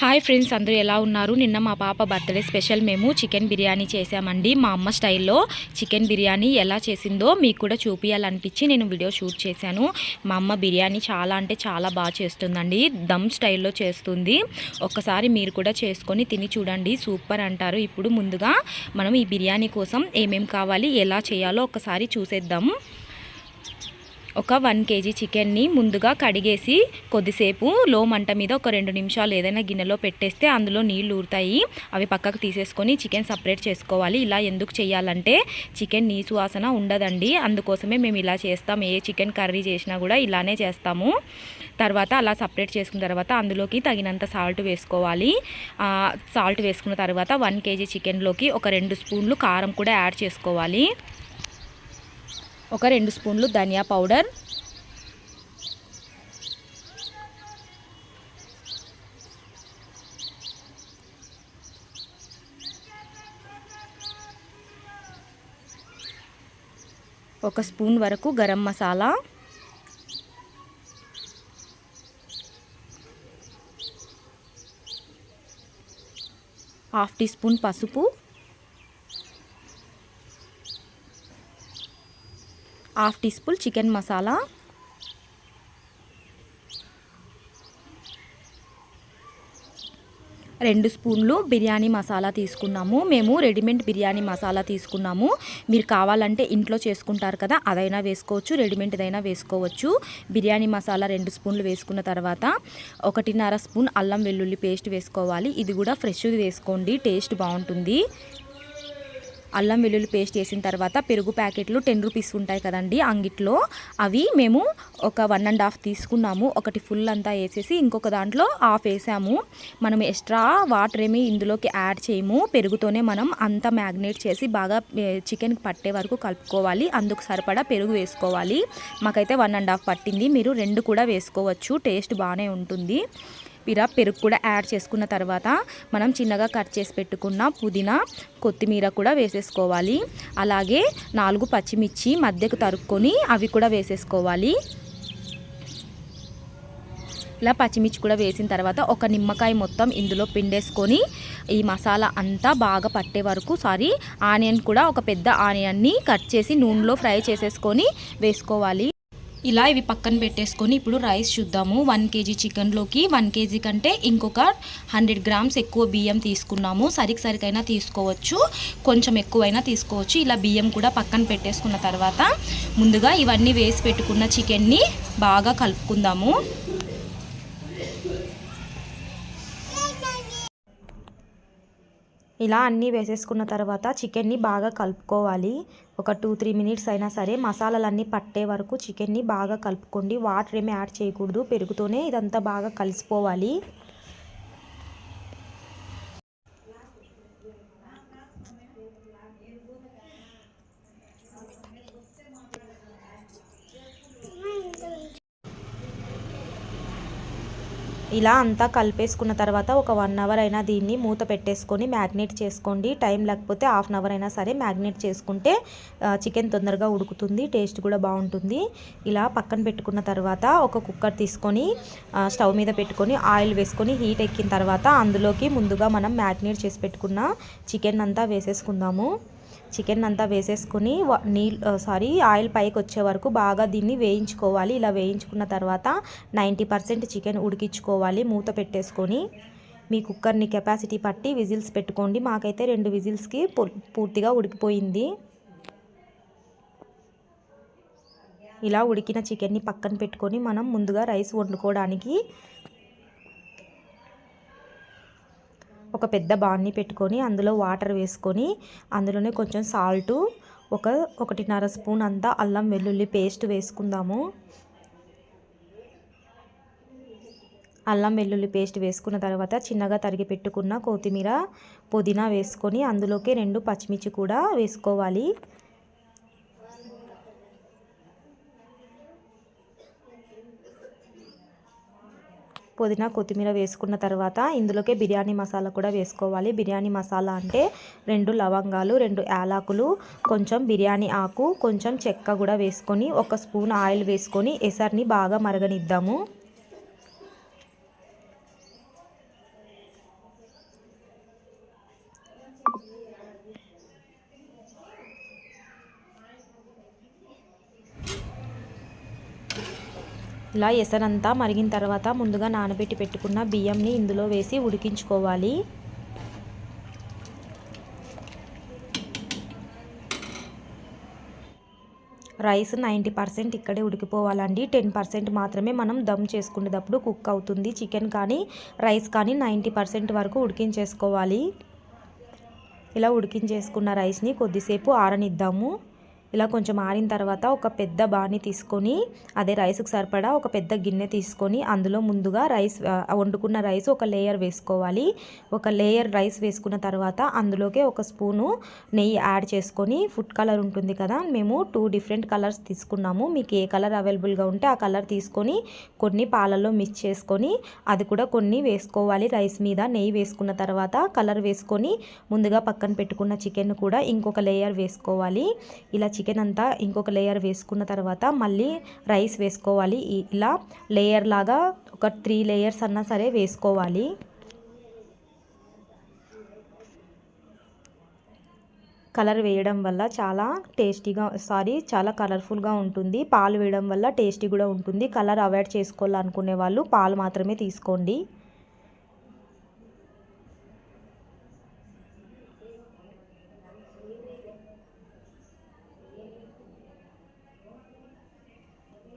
Hi friends అందరూ ఎలా ఉన్నారు? నిన్న మా పాప బర్త్డే స్పెషల్ మేము చికెన్ బిర్యానీ చేసామండి. మా అమ్మ స్టైల్లో చికెన్ బిర్యానీ ఎలా చేసిందో మీకు కూడా చూపించాలనిపించి నేను వీడియో షూట్ చేశాను. మా అమ్మ బిర్యానీ చాలా అంటే చాలా బాగా చేస్తుందండి. దమ్ స్టైల్లో చేస్తుంది. ఒక్కసారి మీరు కూడా చేసుకొని తిని చూడండి. సూపర్ అంటారు. ఇప్పుడు ముందుగా మనం ఈ బిర్యానీ కోసం ఏమేమి కావాలి ఎలా చేయాలో ఒకసారి చూసేద్దాం. ఒక వన్ కేజీ చికెన్ని ముందుగా కడిగేసి కొద్దిసేపు లో మంట మీద ఒక రెండు నిమిషాలు ఏదైనా గిన్నెలో పెట్టేస్తే అందులో నీళ్ళు ఊరుతాయి. అవి పక్కకు తీసేసుకొని చికెన్ సపరేట్ చేసుకోవాలి. ఇలా ఎందుకు చేయాలంటే చికెన్ నీసు వాసన ఉండదండి. అందుకోసమే మేము ఇలా చేస్తాం. ఏ చికెన్ కర్రీ చేసినా కూడా ఇలానే చేస్తాము. తర్వాత అలా సపరేట్ చేసుకున్న తర్వాత అందులోకి తగినంత సాల్ట్ వేసుకోవాలి. సాల్ట్ వేసుకున్న తర్వాత వన్ కేజీ చికెన్లోకి ఒక రెండు స్పూన్లు కారం కూడా యాడ్ చేసుకోవాలి. ఒక రెండు స్పూన్లు ధనియా పౌడర్. ఒక స్పూన్ వరకు garam masala. Half teaspoon పసుపు. Half teaspoon chicken masala. రెండు స్పూన్లు బిర్యానీ మసాలా తీసుకున్నాము. మేము రెడీమేడ్ బిర్యానీ మసాలా తీసుకున్నాము. మీరు కావాలంటే ఇంట్లో చేసుకుంటారు కదా అదైనా వేసుకోవచ్చు రెడీమేడ్దైనా వేసుకోవచ్చు. బిర్యానీ మసాలా రెండు స్పూన్లు వేసుకున్న తర్వాత ఒకటిన్నర స్పూన్ అల్లం వెల్లుల్లి పేస్ట్ వేసుకోవాలి. ఇది కూడా ఫ్రెష్ది వేసుకోండి టేస్ట్ బాగుంటుంది. అల్లం వెల్లుల్లి పేస్ట్ వేసిన తర్వాత పెరుగు ప్యాకెట్లు టెన్ రూపీస్ ఉంటాయి కదండి. అంగిట్లో అవి మేము ఒక వన్ అండ్ హాఫ్ తీసుకున్నాము. ఒకటి ఫుల్ అంతా వేసేసి ఇంకొక దాంట్లో హాఫ్ వేసాము. మనం ఎక్స్ట్రా వాటర్ ఏమి ఇందులోకి యాడ్ చేయము. పెరుగుతోనే మనం అంతా మ్యాగ్నేట్ చేసి బాగా చికెన్ పట్టే వరకు కలుపుకోవాలి. అందుకు సరిపడా పెరుగు వేసుకోవాలి. మాకైతే వన్ అండ్ హాఫ్ పట్టింది. మీరు రెండు కూడా వేసుకోవచ్చు. టేస్ట్ బాగానే ఉంటుంది. కొత్తిమీర పెరుగు కూడా యాడ్ చేసుకున్న తర్వాత మనం చిన్నగా కట్ చేసి పెట్టుకున్న పుదీనా కొత్తిమీర కూడా వేసేసుకోవాలి. అలాగే నాలుగు పచ్చిమిర్చి మధ్యకు తరుక్కొని అవి కూడా వేసేసుకోవాలి. ఇలా పచ్చిమిర్చి కూడా వేసిన తర్వాత ఒక నిమ్మకాయ మొత్తం ఇందులో పిండేసుకొని ఈ మసాలా అంతా బాగా పట్టే వరకు సారీ ఆనియన్ కూడా ఒక పెద్ద ఆనియన్ని కట్ చేసి నూనెలో ఫ్రై చేసేసుకొని వేసుకోవాలి. ఇలా ఇవి పక్కన పెట్టేసుకొని ఇప్పుడు రైస్ చూద్దాము. వన్ కేజీ చికెన్లోకి వన్ కేజీ కంటే ఇంకొక హండ్రెడ్ గ్రామ్స్ ఎక్కువ బియ్యం తీసుకున్నాము. సరికి సరికైనా తీసుకోవచ్చు. కొంచెం ఎక్కువైనా తీసుకోవచ్చు. ఇలా బియ్యం కూడా పక్కన పెట్టేసుకున్న తర్వాత ముందుగా ఇవన్నీ వేసి పెట్టుకున్న చికెన్ని బాగా కలుపుకుందాము. ఇలా అన్నీ వేసేసుకున్న తర్వాత చికెన్ని బాగా కలుపుకోవాలి. ఒక టూ త్రీ మినిట్స్ అయినా సరే మసాలాలన్నీ పట్టే వరకు చికెన్ని బాగా కలుపుకోండి. వాటర్ ఏమీ యాడ్ చేయకూడదు. పెరుగుతోనే ఇదంతా బాగా కలిసిపోవాలి. ఇలా అంతా కలిపేసుకున్న తర్వాత ఒక వన్ అవర్ అయినా దీన్ని మూత పెట్టేసుకొని మ్యాగ్నేట్ చేసుకోండి. టైం లేకపోతే హాఫ్ అన్ అవర్ అయినా సరే మ్యాగ్నేట్ చేసుకుంటే చికెన్ తొందరగా ఉడుకుతుంది టేస్ట్ కూడా బాగుంటుంది. ఇలా పక్కన పెట్టుకున్న తర్వాత ఒక కుక్కర్ తీసుకొని స్టవ్ మీద పెట్టుకొని ఆయిల్ వేసుకొని హీట్ ఎక్కిన తర్వాత అందులోకి ముందుగా మనం మ్యాగ్నేట్ చేసి పెట్టుకున్న చికెన్ అంతా వేసేసుకుందాము. చికెన్ అంతా వేసేసుకొని నీళ్ళు సారీ ఆయిల్ పైకి వచ్చే వరకు బాగా దీన్ని వేయించుకోవాలి. ఇలా వేయించుకున్న తర్వాత నైంటీ పర్సెంట్ చికెన్ ఉడికించుకోవాలి. మూత పెట్టేసుకొని మీ కుక్కర్ని కెపాసిటీ పట్టి విజిల్స్ పెట్టుకోండి. మాకైతే రెండు విజిల్స్కి పూర్తిగా ఉడికిపోయింది. ఇలా ఉడికిన చికెన్ని పక్కన పెట్టుకొని మనం ముందుగా రైస్ వండుకోవడానికి ఒక పెద్ద బాన్ని పెట్టుకొని అందులో వాటర్ వేసుకొని అందులోనే కొంచెం సాల్టు ఒక ఒకటిన్నర స్పూన్ అంతా అల్లం వెల్లుల్లి పేస్ట్ వేసుకుందాము. అల్లం వెల్లుల్లి పేస్ట్ వేసుకున్న తర్వాత చిన్నగా తరిగి పెట్టుకున్న కొత్తిమీర పుదీనా వేసుకొని అందులోకి రెండు పచ్చిమిర్చి కూడా వేసుకోవాలి. పుదీనా కొత్తిమీర వేసుకున్న తర్వాత ఇందులోకే బిర్యానీ మసాలా కూడా వేసుకోవాలి. బిర్యానీ మసాలా అంటే రెండు లవంగాలు రెండు యాలకులు కొంచెం బిర్యానీ ఆకు కొంచెం చెక్క కూడా వేసుకొని ఒక స్పూన్ ఆయిల్ వేసుకొని ఎసర్ని బాగా మరగనిద్దాము. ఇలా ఎసరంతా మరిగిన తర్వాత ముందుగా నానబెట్టి పెట్టుకున్న బియ్యంని ఇందులో వేసి ఉడికించుకోవాలి. రైస్ నైంటీ పర్సెంట్ ఇక్కడే ఉడికిపోవాలండి. టెన్ పర్సెంట్ మాత్రమే మనం దమ్ చేసుకునేటప్పుడు కుక్ అవుతుంది. చికెన్ కానీ రైస్ కానీ నైంటీ పర్సెంట్ వరకు ఉడికించేసుకోవాలి. ఇలా ఉడికించేసుకున్న రైస్ని కొద్దిసేపు ఆరనిద్దాము. ఇలా కొంచెం ఆరిన తర్వాత ఒక పెద్ద బాణి తీసుకొని అదే రైస్కి సరిపడా ఒక పెద్ద గిన్నె తీసుకొని అందులో ముందుగా రైస్ వండుకున్న రైస్ ఒక లేయర్ వేసుకోవాలి. ఒక లేయర్ రైస్ వేసుకున్న తర్వాత అందులోకి ఒక స్పూను నెయ్యి యాడ్ చేసుకొని ఫుడ్ కలర్ ఉంటుంది కదా మేము టూ డిఫరెంట్ కలర్స్ తీసుకున్నాము. మీకు ఏ కలర్ అవైలబుల్గా ఉంటే ఆ కలర్ తీసుకొని కొన్ని పాలల్లో మిక్స్ చేసుకొని అది కూడా కొన్ని వేసుకోవాలి. రైస్ మీద నెయ్యి వేసుకున్న తర్వాత కలర్ వేసుకొని ముందుగా పక్కన పెట్టుకున్న చికెన్ కూడా ఇంకొక లేయర్ వేసుకోవాలి. ఇలా చికెన్ అంతా ఇంకొక లేయర్ వేసుకున్న తర్వాత మళ్ళీ రైస్ వేసుకోవాలి. ఇలా లేయర్ లాగా ఒక త్రీ లేయర్స్ అన్నా సరే వేసుకోవాలి. కలర్ వేయడం వల్ల చాలా టేస్టీగా సారీ చాలా కలర్ఫుల్గా ఉంటుంది. పాలు వేయడం వల్ల టేస్టీ కూడా ఉంటుంది. కలర్ అవాయిడ్ చేసుకోవాలనుకునే వాళ్ళు పాలు మాత్రమే తీసుకోండి.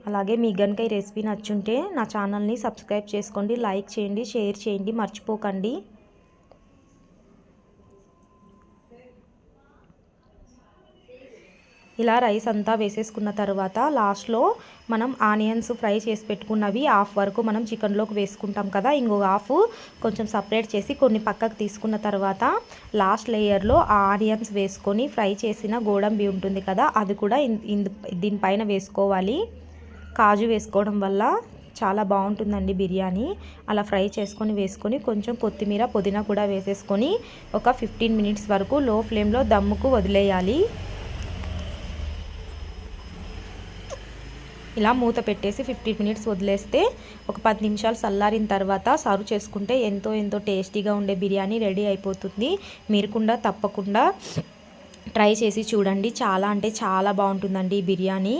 అలాగే మీ గనుక ఈ రెసిపీ నచ్చుంటే నా ఛానల్ని సబ్స్క్రైబ్ చేసుకోండి లైక్ చేయండి షేర్ చేయండి మర్చిపోకండి. ఇలా రైస్ అంతా వేసేసుకున్న తర్వాత లాస్ట్లో మనం ఆనియన్స్ ఫ్రై చేసి పెట్టుకున్నవి హాఫ్ వరకు మనం చికెన్లోకి వేసుకుంటాం కదా ఇంకో హాఫ్ కొంచెం సపరేట్ చేసి కొన్ని పక్కకు తీసుకున్న తర్వాత లాస్ట్ లేయర్లో ఆ ఆనియన్స్ వేసుకొని ఫ్రై చేసిన గోడంబి ఉంటుంది కదా అది కూడా దీనిపైన వేసుకోవాలి. కాజు వేసుకోవడం వల్ల చాలా బాగుంటుందండి బిర్యానీ. అలా ఫ్రై చేసుకొని వేసుకొని కొంచెం కొత్తిమీర పుదీనా కూడా వేసేసుకొని ఒక ఫిఫ్టీన్ మినిట్స్ వరకు లో ఫ్లేమ్లో దమ్ముకు వదిలేయాలి. ఇలా మూత పెట్టేసి ఫిఫ్టీన్ మినిట్స్ వదిలేస్తే ఒక పది నిమిషాలు చల్లారిన తర్వాత సర్వ్ చేసుకుంటే ఎంతో ఎంతో టేస్టీగా ఉండే బిర్యానీ రెడీ అయిపోతుంది. మీరు కూడా తప్పకుండా ట్రై చేసి చూడండి. చాలా అంటే చాలా బాగుంటుందండి ఈ బిర్యానీ.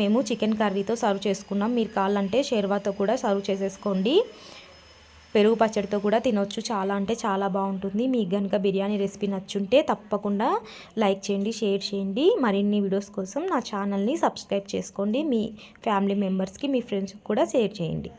మేము చికెన్ కర్రీతో సర్వ్ చేసుకున్నాం. మీరు కావాలంటే షేర్వాతో కూడా సర్వ్ చేసేసుకోండి. పెరుగు పచ్చడితో కూడా తినొచ్చు. చాలా అంటే చాలా బాగుంటుంది. మీకు కనుక బిర్యానీ రెసిపీ నచ్చుంటే తప్పకుండా లైక్ చేయండి షేర్ చేయండి. మరిన్ని వీడియోస్ కోసం నా ఛానల్ని సబ్స్క్రైబ్ చేసుకోండి. మీ ఫ్యామిలీ మెంబర్స్కి మీ ఫ్రెండ్స్కి కూడా షేర్ చేయండి.